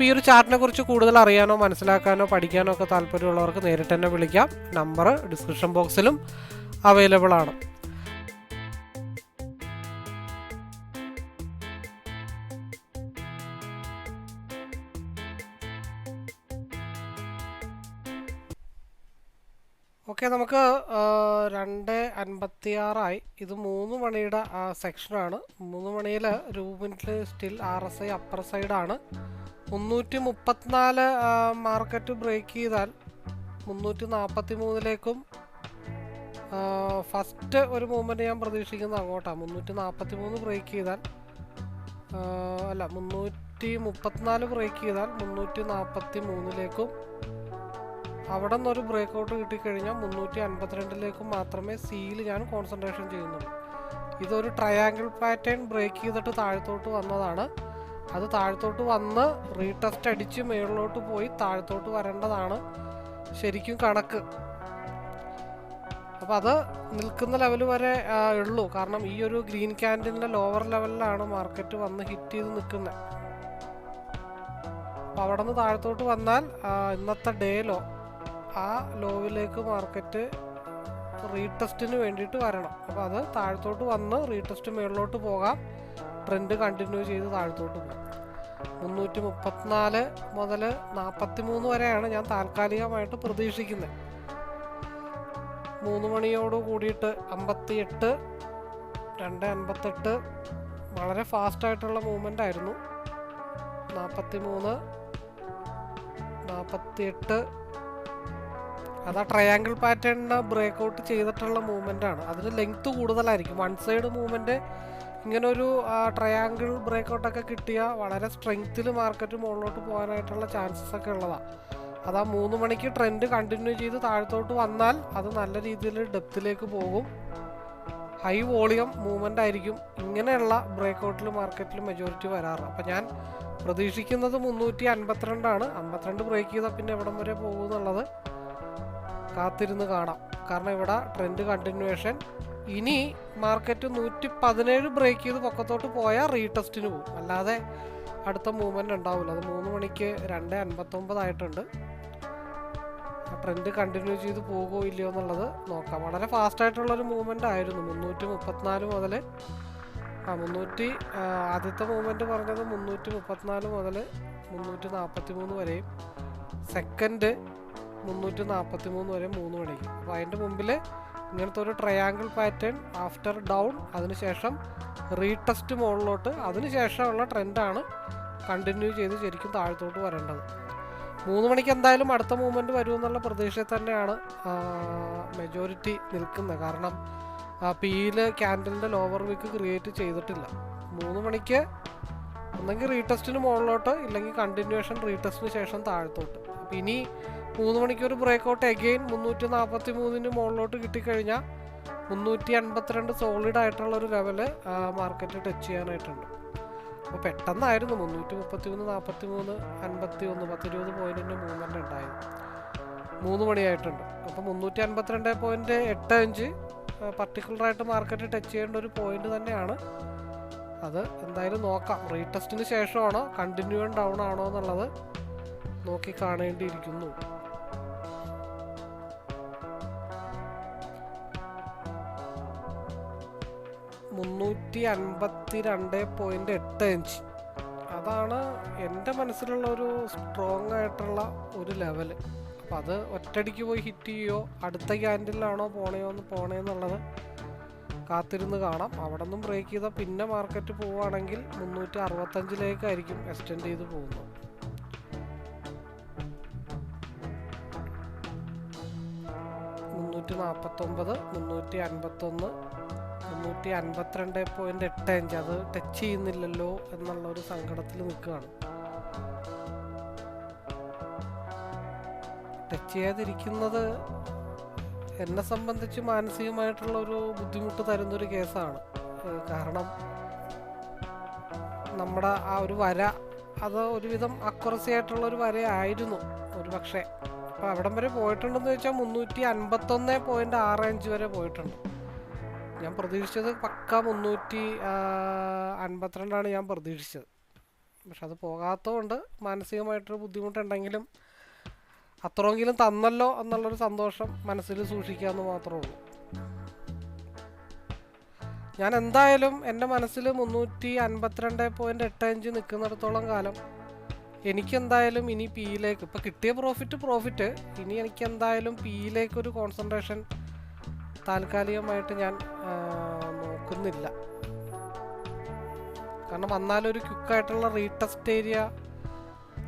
അപ്പോൾ ഈ ഒരു ചാർട്ടിനെ കുറിച്ച് കൂടുതൽ അറിയാനോ മനസ്സിലാക്കാനോ പഠിക്കാനോ ഒക്കെ താല്പര്യമുള്ളവർക്ക് നേരിട്ട് തന്നെ വിളിക്കാം. നമ്പർ ഡിസ്ക്രിപ്ഷൻ ബോക്സിലും അവൈലബിൾ ആണ്. ഓക്കെ നമുക്ക് രണ്ട് അൻപത്തി ആറായി ഇത് മൂന്ന് മണിയുടെ സെക്ഷനാണ് മൂന്ന് മണിയിൽ രൂപിന്റെ still R S I upper സൈഡാണ് മുന്നൂറ്റി മുപ്പത്തിനാല് മാർക്കറ്റ് ബ്രേക്ക് ചെയ്താൽ മുന്നൂറ്റി നാൽപ്പത്തി മൂന്നിലേക്കും ഫസ്റ്റ് ഒരു മൂവ്മെന്റ് ഞാൻ പ്രതീക്ഷിക്കുന്നത് അങ്ങോട്ടാണ് മുന്നൂറ്റി നാൽപ്പത്തി മൂന്ന് ബ്രേക്ക് ചെയ്താൽ അല്ല മുന്നൂറ്റി മുപ്പത്തിനാല് ബ്രേക്ക് ചെയ്താൽ മുന്നൂറ്റി നാൽപ്പത്തി മൂന്നിലേക്കും അവിടെ നിന്നൊരു ബ്രേക്ക് ഔട്ട് കിട്ടിക്കഴിഞ്ഞാൽ മുന്നൂറ്റി അൻപത്തിരണ്ടിലേക്കും മാത്രമേ സിയിൽ ഞാൻ കോൺസെൻട്രേഷൻ ചെയ്യുന്നുള്ളൂ. ഇതൊരു ട്രയാങ്കിൾ പാറ്റേൺ ബ്രേക്ക് ചെയ്തിട്ട് താഴത്തോട്ട് വന്നതാണ്. അത് താഴത്തോട്ട് വന്ന് റീടെസ്റ്റ് അടിച്ച് മുകളിലോട്ട് പോയി താഴത്തോട്ട് വരേണ്ടതാണ് ശരിക്കും കണക്ക്. അപ്പോൾ അത് നിൽക്കുന്ന ലെവൽ വരെ ഉള്ളൂ. കാരണം ഈ ഒരു ഗ്രീൻ ക്യാൻഡിന്റെ ലോവർ ലെവലിലാണ് മാർക്കറ്റ് വന്ന് ഹിറ്റ് ചെയ്ത് നിൽക്കുന്നത് അപ്പോൾ അവിടെ നിന്ന് താഴത്തോട്ട് വന്നാൽ ഇന്നത്തെ ഡേ ലോ ആ ലോവിലേക്ക് മാർക്കറ്റ് റീടെസ്റ്റിന് വേണ്ടിയിട്ട് വരണം. അപ്പോൾ അത് താഴത്തോട്ട് വന്ന് റീടെസ്റ്റ് മുകളിലോട്ട് പോകാം. ട്രെൻഡ് കണ്ടിന്യൂ ചെയ്ത് താഴത്തോട്ട് പോകും മുന്നൂറ്റി മുപ്പത്തിനാല് മുതൽ നാൽപ്പത്തി മൂന്ന് വരെയാണ് ഞാൻ താൽക്കാലികമായിട്ട് പ്രതീക്ഷിക്കുന്നത്. മൂന്ന് മണിയോട് കൂടിയിട്ട് അമ്പത്തി എട്ട് രണ്ട് അൻപത്തെട്ട് വളരെ ഫാസ്റ്റ് ആയിട്ടുള്ള മൂവ്മെന്റ് ആയിരുന്നു. നാൽപ്പത്തി മൂന്ന് നാൽപ്പത്തി എട്ട് അത് ആ ട്രയാങ്കിൾ പാറ്റേണിന് ബ്രേക്ക് ഔട്ട് ചെയ്തിട്ടുള്ള മൂവ്മെന്റ് ആണ്. അതിന് ലെങ്ത്ത് കൂടുതലായിരിക്കും. വൺ സൈഡ് മൂവ്മെന്റ് ഇങ്ങനെ ഒരു ട്രയാങ്കിൾ ബ്രേക്കൗട്ടൊക്കെ കിട്ടിയ വളരെ സ്ട്രെങ്ത്തിൽ മാർക്കറ്റ് മുകളിലോട്ട് പോകാനായിട്ടുള്ള ചാൻസസ് ഒക്കെ ഉള്ളതാണ് അത് ആ മൂന്ന് മണിക്ക് ട്രെൻഡ് കണ്ടിന്യൂ ചെയ്ത് താഴത്തോട്ട് വന്നാൽ അത് നല്ല രീതിയിൽ ഡെപ്തിലേക്ക് പോകും. ഹൈ വോളിയം മൂവ്മെന്റ് ആയിരിക്കും. ഇങ്ങനെയുള്ള ബ്രേക്ക് ഔട്ടിൽ മാർക്കറ്റിൽ മെജോറിറ്റി വരാറ്. അപ്പം ഞാൻ പ്രതീക്ഷിക്കുന്നത് മുന്നൂറ്റി അൻപത്തിരണ്ടാണ് അമ്പത്തിരണ്ട് ബ്രേക്ക് ചെയ്താൽ പിന്നെ എവിടം വരെ പോകുമെന്നുള്ളത് കാത്തിരുന്ന് കാണാം. കാരണം ഇവിടെ ട്രെൻഡ് കണ്ടിന്യൂവേഷൻ ഇനി മാർക്കറ്റ് നൂറ്റി പതിനേഴ് ബ്രേക്ക് ചെയ്ത് പൊക്കത്തോട്ട് പോയാൽ റീടെസ്റ്റിന് പോകും അല്ലാതെ അടുത്ത മൂവ്മെന്റ് ഉണ്ടാവില്ല അത് മൂന്ന് മണിക്ക് രണ്ട് അൻപത്തൊമ്പതായിട്ടുണ്ട് ട്രെൻഡ് കണ്ടിന്യൂ ചെയ്ത് പോകുമോ ഇല്ലയോ എന്നുള്ളത് നോക്കാം. വളരെ ഫാസ്റ്റായിട്ടുള്ളൊരു മൂവ്മെന്റ് ആയിരുന്നു. മുന്നൂറ്റി മുപ്പത്തിനാല് മുതൽ ആ മുന്നൂറ്റി ആദ്യത്തെ മൂവ്മെന്റ് പറഞ്ഞത് മുന്നൂറ്റി മുപ്പത്തിനാല് മുതൽ മുന്നൂറ്റി നാൽപ്പത്തി മൂന്ന് വരെയും സെക്കൻഡ് മുന്നൂറ്റി നാൽപ്പത്തി മൂന്ന് വരെ മൂന്ന് മണിക്ക്. അപ്പോൾ അതിന്റെ മുമ്പിൽ ഇങ്ങനത്തെ ഒരു ട്രയാങ്കിൾ പാറ്റേൺ ആഫ്റ്റർ ഡൗൺ അതിനുശേഷം റീടെസ്റ്റ് മുകളിലോട്ട്. അതിനുശേഷമുള്ള ട്രെൻഡാണ് കണ്ടിന്യൂ ചെയ്ത് ശരിക്കും താഴത്തോട്ട് വരേണ്ടത്. മൂന്ന് മണിക്ക് എന്തായാലും അടുത്ത മൂവ്മെന്റ് വരുമെന്നുള്ള പ്രതീക്ഷയിൽ തന്നെയാണ് മെജോറിറ്റി നിൽക്കുന്നത്. കാരണം പിയിൽ ക്യാൻഡലിന്റെ ലോവർ വീക്ക് ക്രിയേറ്റ് ചെയ്തിട്ടില്ല. മൂന്ന് മണിക്ക് ഒന്നെങ്കിൽ റീടെസ്റ്റിന് മുകളിലോട്ട് ഇല്ലെങ്കിൽ കണ്ടിന്യൂഷൻ റീടെസ്റ്റിന് ശേഷം താഴത്തോട്ട്. ഇനി മൂന്ന് മണിക്കൂർ ബ്രേക്കൗട്ട് എഗെയിൻ മുന്നൂറ്റി നാൽപ്പത്തി മൂന്നിന് മുകളിലോട്ട് കിട്ടിക്കഴിഞ്ഞാൽ മുന്നൂറ്റി അൻപത്തിരണ്ട് സോളിഡ് ആയിട്ടുള്ള ഒരു ലെവൽ മാർക്കറ്റ് ടച്ച് ചെയ്യാനായിട്ടുണ്ട്. അപ്പോൾ പെട്ടെന്നായിരുന്നു മുന്നൂറ്റി മുപ്പത്തി മൂന്ന് നാൽപ്പത്തി മൂന്ന് അൻപത്തി ഒന്ന് പത്തിരുപത് പോയിന്റിന്റെ മൂവ്മെന്റ് ഉണ്ടായത്. മൂന്ന് മണിയായിട്ടുണ്ട്. അപ്പോൾ മുന്നൂറ്റി അൻപത്തിരണ്ട് പോയിന്റ് എട്ട് അഞ്ച് പർട്ടിക്കുലറായിട്ട് മാർക്കറ്റ് ടച്ച് ചെയ്യേണ്ട ഒരു പോയിന്റ് തന്നെയാണ്. അത് എന്തായാലും നോക്കാം. റീടെസ്റ്റിന് ശേഷമാണോ? കണ്ടിന്യൂ ഡൗൺ ആണോ എന്നുള്ളത് നോക്കി കാണേണ്ടിയിരിക്കുന്നു. മുന്നൂറ്റി അൻപത്തി രണ്ട് പോയിന്റ് എട്ട് ഇഞ്ച് അതാണ് എന്റെ മനസ്സിലുള്ള ഒരു സ്ട്രോങ് ആയിട്ടുള്ള ഒരു ലെവൽ അപ്പം അത് ഒറ്റടിക്ക് പോയി ഹിറ്റ് ചെയ്യോ അടുത്ത ക്യാൻഡിലാണോ പോണയോ എന്ന് പോണേന്നുള്ളത് കാത്തിരുന്ന് കാണാം. അവിടെ നിന്നും ബ്രേക്ക് ചെയ്താൽ പിന്നെ മാർക്കറ്റ് പോവുകയാണെങ്കിൽ മുന്നൂറ്റി അറുപത്തഞ്ചിലേക്കായിരിക്കും എക്സ്റ്റെൻഡ് ചെയ്ത് പോകുന്നത്. മുന്നൂറ്റി നാൽപ്പത്തൊമ്പത് മുന്നൂറ്റി അൻപത്തൊന്ന് മുന്നൂറ്റി അൻപത്തിരണ്ട് പോയിന്റ് എട്ട് അഞ്ച്. അത് ടച്ച് ചെയ്യുന്നില്ലല്ലോ എന്നുള്ള ഒരു സങ്കടത്തിൽ നിൽക്കുകയാണ്. ടച്ച് ചെയ്യാതിരിക്കുന്നത് എന്നെ സംബന്ധിച്ച് മാനസികമായിട്ടുള്ള ഒരു ബുദ്ധിമുട്ട് തരുന്നൊരു കേസാണ്. കാരണം നമ്മുടെ ആ ഒരു വര അത് ഒരുവിധം അക്യുറസി ആയിട്ടുള്ള ഒരു വരയായിരുന്നു ഒരു പക്ഷേ അപ്പോൾ അവിടം വരെ പോയിട്ടുണ്ടെന്ന് വെച്ചാൽ മുന്നൂറ്റി അൻപത്തൊന്ന് പോയിന്റ് ആറ് അഞ്ച് വരെ പോയിട്ടുണ്ട്. ഞാൻ പ്രതീക്ഷിച്ചത് പക്ക മുന്നൂറ്റി അൻപത്തിരണ്ടാണ് ഞാൻ പ്രതീക്ഷിച്ചത്. പക്ഷെ അത് പോകാത്തതുകൊണ്ട് മാനസികമായിട്ടൊരു ബുദ്ധിമുട്ടുണ്ടെങ്കിലും അത്രയെങ്കിലും തന്നല്ലോ എന്നുള്ളൊരു സന്തോഷം മനസ്സിൽ സൂക്ഷിക്കാമെന്ന് മാത്രമേ ഉള്ളൂ. ഞാൻ എന്തായാലും എന്റെ മനസ്സിൽ മുന്നൂറ്റി അൻപത്തിരണ്ട് പോയിന്റ് എട്ട് അഞ്ച് നിൽക്കുന്നിടത്തോളം കാലം എനിക്ക് എന്തായാലും ഇനി പിയിലേക്ക് ഇപ്പം കിട്ടിയ പ്രോഫിറ്റ് പ്രോഫിറ്റ് ഇനി എനിക്ക് എന്തായാലും പിയിലേക്ക് ഒരു കോൺസെൻട്രേഷൻ താൽക്കാലികമായിട്ട് ഞാൻ നോക്കുന്നില്ല. കാരണം വന്നാലൊരു ക്വിക്കായിട്ടുള്ള റീടെസ്റ്റ് ഏരിയ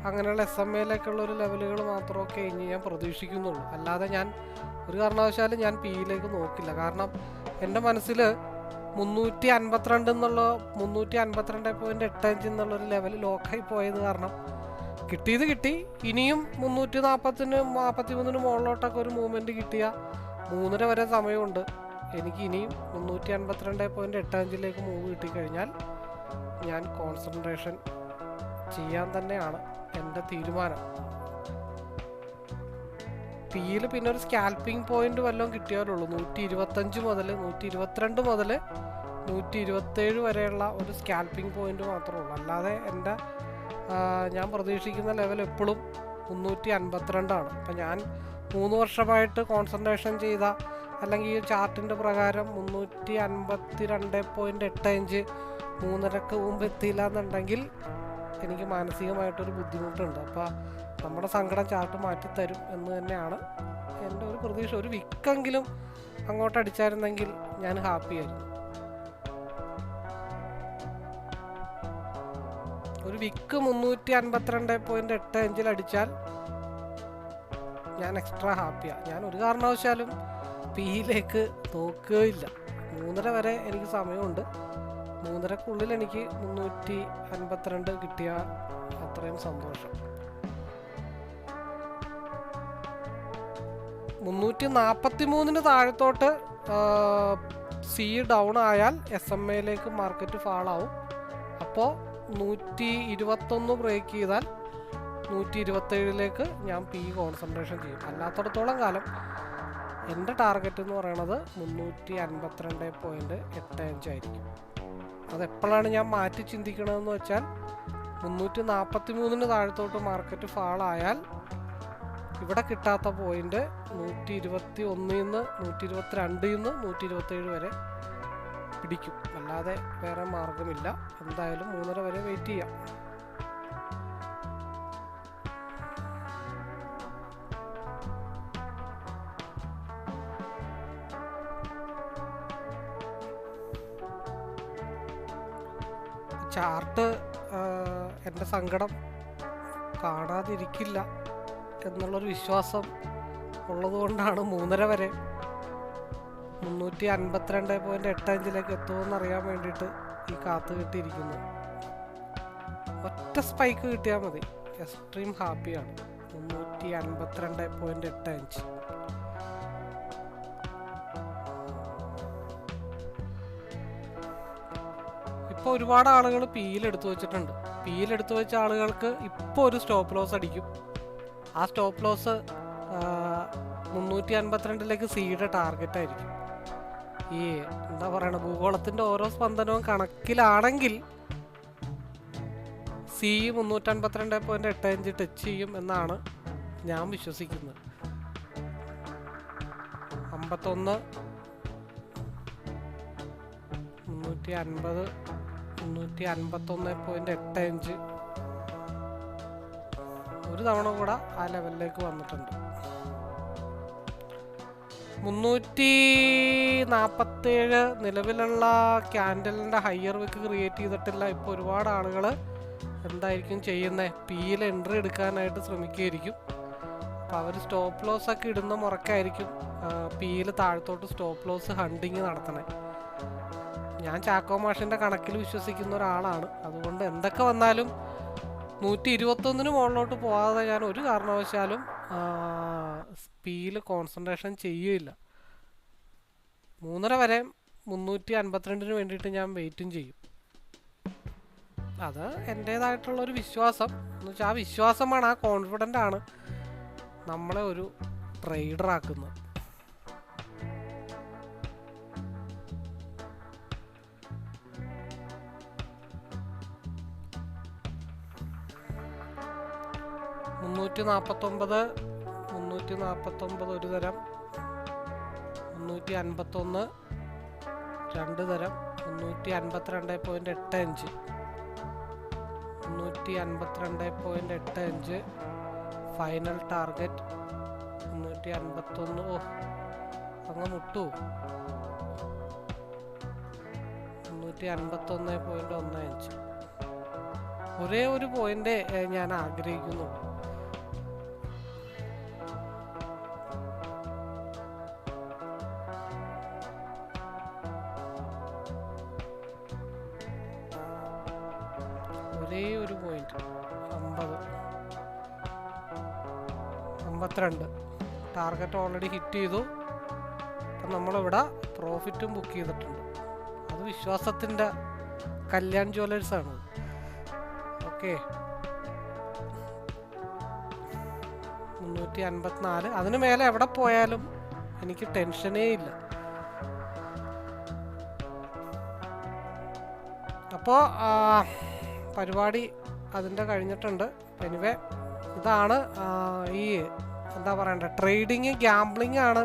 അങ്ങനെയുള്ള എസ് എം എയിലേക്കുള്ള ഒരു ലെവലുകൾ മാത്രമൊക്കെ ഇനി ഞാൻ പ്രതീക്ഷിക്കുന്നുള്ളൂ. അല്ലാതെ ഞാൻ ഒരു കാരണവശാലും ഞാൻ പിയിലേക്ക് നോക്കില്ല. കാരണം എന്റെ മനസ്സിൽ മുന്നൂറ്റി അൻപത്തിരണ്ട് എന്നുള്ള മുന്നൂറ്റി അൻപത്തിരണ്ട് പോയിന്റ് എട്ട് അഞ്ച് എന്നുള്ളൊരു ലെവൽ ലോക്കായി പോയത് കാരണം കിട്ടിയത് കിട്ടി. ഇനിയും മുന്നൂറ്റി നാൽപ്പത്തിന് നാൽപ്പത്തി മൂന്നിന് മുകളിലോട്ടൊക്കെ ഒരു മൂവ്മെന്റ് കിട്ടിയ മൂന്നര വരെ സമയമുണ്ട്. എനിക്ക് ഇനിയും മുന്നൂറ്റി അൻപത്തിരണ്ട് പോയിന്റ് എട്ട് അഞ്ചിലേക്ക് മൂവ് കിട്ടിക്കഴിഞ്ഞാൽ ഞാൻ കോൺസെൻട്രേഷൻ ചെയ്യാൻ തന്നെയാണ് എന്റെ തീരുമാനം. പിയിൽ പിന്നെ ഒരു സ്കാൽപ്പിംഗ് പോയിന്റ് വല്ലതും കിട്ടിയാലുള്ളൂ. നൂറ്റി ഇരുപത്തഞ്ച് മുതൽ നൂറ്റി ഇരുപത്തിരണ്ട് മുതൽ നൂറ്റി ഇരുപത്തേഴ് വരെയുള്ള ഒരു സ്കാൽപ്പിംഗ് പോയിന്റ് മാത്രമേ ഉള്ളൂ. അല്ലാതെ എന്റെ ഞാൻ പ്രതീക്ഷിക്കുന്ന ലെവൽ എപ്പോഴും മുന്നൂറ്റി അൻപത്തിരണ്ടാണ് അപ്പം ഞാൻ മൂന്ന് വർഷമായിട്ട് കോൺസെൻട്രേഷൻ ചെയ്ത അല്ലെങ്കിൽ ഈ ചാർട്ടിന്റെ പ്രകാരം മുന്നൂറ്റി അൻപത്തി രണ്ട് പോയിന്റ് എട്ട് അഞ്ച് മൂന്നരക്ക് മുമ്പ് എത്തിയില്ല എന്നുണ്ടെങ്കിൽ എനിക്ക് മാനസികമായിട്ടൊരു ബുദ്ധിമുട്ടുണ്ട്. അപ്പോൾ നമ്മുടെ സങ്കടം ചാർട്ട് മാറ്റിത്തരും എന്ന് തന്നെയാണ് എന്റെ ഒരു പ്രതീക്ഷ. ഒരു വിക്കെങ്കിലും അങ്ങോട്ട് അടിച്ചായിരുന്നെങ്കിൽ ഞാൻ ഹാപ്പി വിക്ക് മുന്നൂറ്റി അൻപത്തിരണ്ട് പോയിന്റ് എട്ട് അഞ്ചിൽ അടിച്ചാൽ ഞാൻ എക്സ്ട്രാ ഹാപ്പിയാണ് ഞാൻ ഒരു കാരണവശാലും പിയിലേക്ക് നോക്കുകയില്ല. മൂന്നര വരെ എനിക്ക് സമയമുണ്ട്. മൂന്നരക്കുള്ളിൽ എനിക്ക് മുന്നൂറ്റി അൻപത്തിരണ്ട് കിട്ടിയ അത്രയും സന്തോഷം. മുന്നൂറ്റി നാൽപ്പത്തി മൂന്നിന് താഴത്തോട്ട് സി ഡൗൺ ആയാൽ എസ് എം എയിലേക്ക് മാർക്കറ്റ് ഫാളാവും അപ്പോൾ നൂറ്റി ഇരുപത്തൊന്ന് ബ്രേക്ക് ചെയ്താൽ നൂറ്റി ഇരുപത്തേഴിലേക്ക് ഞാൻ പി കോൺസെൻട്രേഷൻ ചെയ്യും. അല്ലാത്തടത്തോളം കാലം എന്റെ ടാർഗറ്റ് എന്ന് പറയുന്നത് മുന്നൂറ്റി അൻപത്തിരണ്ട് പോയിന്റ് എട്ട് അഞ്ചായിരിക്കും അതെപ്പോഴാണ് ഞാൻ മാറ്റി ചിന്തിക്കണമെന്ന് വെച്ചാൽ മുന്നൂറ്റി നാൽപ്പത്തി മൂന്നിന് താഴത്തോട്ട് മാർക്കറ്റ് ഫാളായാൽ ഇവിടെ കിട്ടാത്ത പോയിന്റ് നൂറ്റി ഇരുപത്തി ഒന്നിൽ നിന്ന് നൂറ്റി ഇരുപത്തി രണ്ടിൽ നിന്ന് നൂറ്റി ഇരുപത്തേഴ് വരെ പിടിക്കും. അല്ലാതെ വേറെ മാർഗമില്ല എന്തായാലും മൂന്നര വരെ വെയിറ്റ് ചെയ്യാം. ചാർട്ട് എന്റെ സങ്കടം കാണാതിരിക്കില്ല എന്നുള്ളൊരു വിശ്വാസം ഉള്ളതുകൊണ്ടാണ് മൂന്നര വരെ മുന്നൂറ്റി അൻപത്തിരണ്ട് പോയിന്റ് എട്ട് അഞ്ചിലേക്ക് എത്തുമെന്ന് അറിയാൻ വേണ്ടിയിട്ട് ഈ കാത്ത് കിട്ടിയിരിക്കുന്നു. ഒറ്റ സ്പൈക്ക് കിട്ടിയാൽ മതി. എക്സ്ട്രീം ഹാപ്പിയാണ് മുന്നൂറ്റി അൻപത്തിരണ്ട് പോയിന്റ് എട്ട് അഞ്ച് ഇപ്പോൾ ഒരുപാട് ആളുകൾ പിയിൽ എടുത്തു വെച്ചിട്ടുണ്ട്. പിയിൽ എടുത്തു വെച്ച ആളുകൾക്ക് ഇപ്പോൾ ഒരു സ്റ്റോപ്പ് ലോസ് അടിക്കും. ആ സ്റ്റോപ്പ് ലോസ് മുന്നൂറ്റി അൻപത്തിരണ്ടിലേക്ക് സിയുടെ ടാർഗറ്റ് ആയിരിക്കും. ഈ എന്താ പറയണ ഭൂഗോളത്തിന്റെ ഓരോ സ്പന്ദനവും കണക്കിലാണെങ്കിൽ സി മുന്നൂറ്റൻപത്തിരണ്ട് പോയിന്റ് എട്ട് അഞ്ച് ടച്ച് ചെയ്യും എന്നാണ് ഞാൻ വിശ്വസിക്കുന്നത്. അമ്പത്തൊന്ന് മുന്നൂറ്റി അൻപത് മുന്നൂറ്റി അൻപത്തൊന്ന് പോയിന്റ് എട്ട് അഞ്ച് ഒരു തവണ കൂടെ ആ ലെവലിലേക്ക് വന്നിട്ടുണ്ട്. മുന്നൂറ്റി നാൽപ്പത്തേഴ് നിലവിലുള്ള ക്യാൻഡലിന്റെ ഹയർ വിക്ക് ക്രിയേറ്റ് ചെയ്തിട്ടില്ല. ഇപ്പോൾ ഒരുപാട് ആളുകൾ എന്തായിരിക്കും ചെയ്യുന്നത് പിയിൽ എൻട്രി എടുക്കാനായിട്ട് ശ്രമിക്കുകയായിരിക്കും. അപ്പോൾ അവർ സ്റ്റോപ്പ് ലോസ് ഒക്കെ ഇടുന്ന മുറക്കായിരിക്കും പിയിൽ താഴത്തോട്ട് സ്റ്റോപ്പ് ലോസ് ഹണ്ടിങ് നടത്തണേ. ഞാൻ ചാക്കോ മാഷിന്റെ കണക്കിൽ വിശ്വസിക്കുന്ന ഒരാളാണ്. അതുകൊണ്ട് എന്തൊക്കെ വന്നാലും നൂറ്റി ഇരുപത്തൊന്നിന് മുകളിലോട്ട് പോകാതെ ഞാൻ ഒരു കാരണവശാലും സ്പീയിൽ കോൺസെൻട്രേഷൻ ചെയ്യുകയില്ല. മൂന്നര വരെ മുന്നൂറ്റി അൻപത്തിരണ്ടിന് വേണ്ടിയിട്ട് ഞാൻ വെയിറ്റും ചെയ്യും. അത് എന്റേതായിട്ടുള്ള ഒരു വിശ്വാസം. എന്ന് വെച്ചാൽ ആ വിശ്വാസമാണ് ആ കോൺഫിഡന്റ് ആണ് നമ്മളെ ഒരു ട്രേഡർ മുന്നൂറ്റി നാൽപ്പത്തൊമ്പത് മുന്നൂറ്റി നാൽപ്പത്തൊമ്പത് ഒരു തരം മുന്നൂറ്റി അൻപത്തൊന്ന് രണ്ട് തരം മുന്നൂറ്റി അൻപത്തിരണ്ട് പോയിന്റ് എട്ട് അഞ്ച് മുന്നൂറ്റി അൻപത്തിരണ്ട് പോയിന്റ് എട്ട് അഞ്ച് ഫൈനൽ ടാർഗറ്റ് മുന്നൂറ്റി അൻപത്തൊന്ന് ഓ അങ്ങ് മുട്ടു. മുന്നൂറ്റി അൻപത്തൊന്ന് പോയിന്റ് ഒന്ന് അഞ്ച് ഒരേ ഒരു പോയിന്റ് ഞാൻ ആഗ്രഹിക്കുന്നുള്ളൂ അമ്പത്. അമ്പത്തിരണ്ട്. ടാർഗറ്റ് ഓൾറെഡി ഹിറ്റ് ചെയ്തു. അപ്പം നമ്മളിവിടെ പ്രോഫിറ്റും ബുക്ക് ചെയ്തിട്ടുണ്ട്. അത് വിശ്വാസത്തിന്റെ കല്യാൺ ജ്വല്ലേഴ്സാണ് ഓക്കെ മുന്നൂറ്റി അൻപത്തിനാല് അതിന് മേലെ എവിടെ പോയാലും എനിക്ക് ടെൻഷനേ ഇല്ല. അപ്പോൾ പരിപാടി അതിന്റെ കഴിഞ്ഞിട്ടുണ്ട്. എനിവേ ഇതാണ് ഈ എന്താ പറയണ്ടേ ട്രേഡിങ് ഗ്യാംബ്ലിംഗ് ആണ്.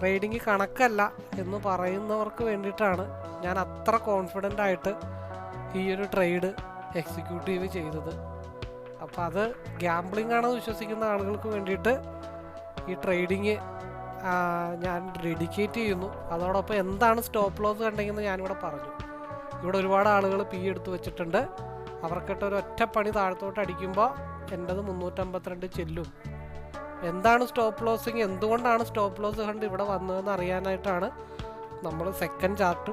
ട്രേഡിങ് കണക്കല്ല എന്ന് പറയുന്നവർക്ക് വേണ്ടിയിട്ടാണ് ഞാൻ അത്ര കോൺഫിഡന്റ് ആയിട്ട് ഈ ഒരു ട്രേഡ് എക്സിക്യൂട്ടീവ് ചെയ്തത്. അപ്പോൾ അത് ഗ്യാംബ്ലിംഗ് ആണെന്ന് വിശ്വസിക്കുന്ന ആളുകൾക്ക് വേണ്ടിയിട്ട് ഈ ട്രേഡിങ് ഞാൻ ഡെഡിക്കേറ്റ് ചെയ്യുന്നു. അതോടൊപ്പം എന്താണ് സ്റ്റോപ്പ് ലോസ് കണ്ടെങ്കിൽ ഞാനിവിടെ പറഞ്ഞു. ഇവിടെ ഒരുപാട് ആളുകൾ പി എടുത്ത് വെച്ചിട്ടുണ്ട്. അവർക്കിട്ട് ഒരു ഒറ്റ പണി താഴത്തോട്ട് അടിക്കുമ്പോൾ എന്റെത് മുന്നൂറ്റമ്പത്തിരണ്ട് ചെല്ലും. എന്താണ് സ്റ്റോപ്പ് ലോസിങ് എന്തുകൊണ്ടാണ് സ്റ്റോപ്പ് ലോസ് കണ്ട് ഇവിടെ വന്നതെന്ന് അറിയാനായിട്ടാണ് നമ്മൾ സെക്കൻഡ് ചാർട്ട്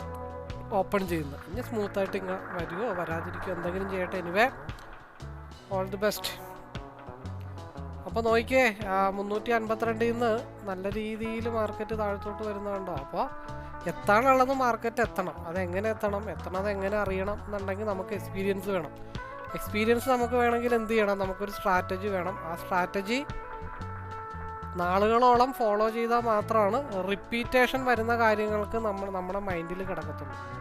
ഓപ്പൺ ചെയ്യുന്നത്. ഇനി സ്മൂത്തായിട്ട് ഇങ്ങനെ വരുമോ വരാതിരിക്കുമോ എന്തെങ്കിലും ചെയ്യട്ടെ. എനിവേ ഓൾ ദി ബെസ്റ്റ് അപ്പോൾ നോക്കിയേ മുന്നൂറ്റി അൻപത്തിരണ്ടിൽ നിന്ന് നല്ല രീതിയിൽ മാർക്കറ്റ് താഴത്തോട്ട് വരുന്നുണ്ടോ അപ്പോൾ എത്താനുള്ളത് മാർക്കറ്റ് എത്തണം. അതെങ്ങനെ എത്തണം? എത്തണത് എങ്ങനെ അറിയണം എന്നുണ്ടെങ്കിൽ നമുക്ക് എക്സ്പീരിയൻസ് വേണം. എക്സ്പീരിയൻസ് നമുക്ക് വേണമെങ്കിൽ എന്ത് ചെയ്യണം? നമുക്കൊരു സ്ട്രാറ്റജി വേണം. ആ സ്ട്രാറ്റജി നാളുകളോളം ഫോളോ ചെയ്താൽ മാത്രമാണ് റിപ്പീറ്റേഷൻ വരുന്ന കാര്യങ്ങൾക്ക് നമ്മൾ നമ്മുടെ മൈൻഡിൽ കിടക്കത്തുള്ളൂ.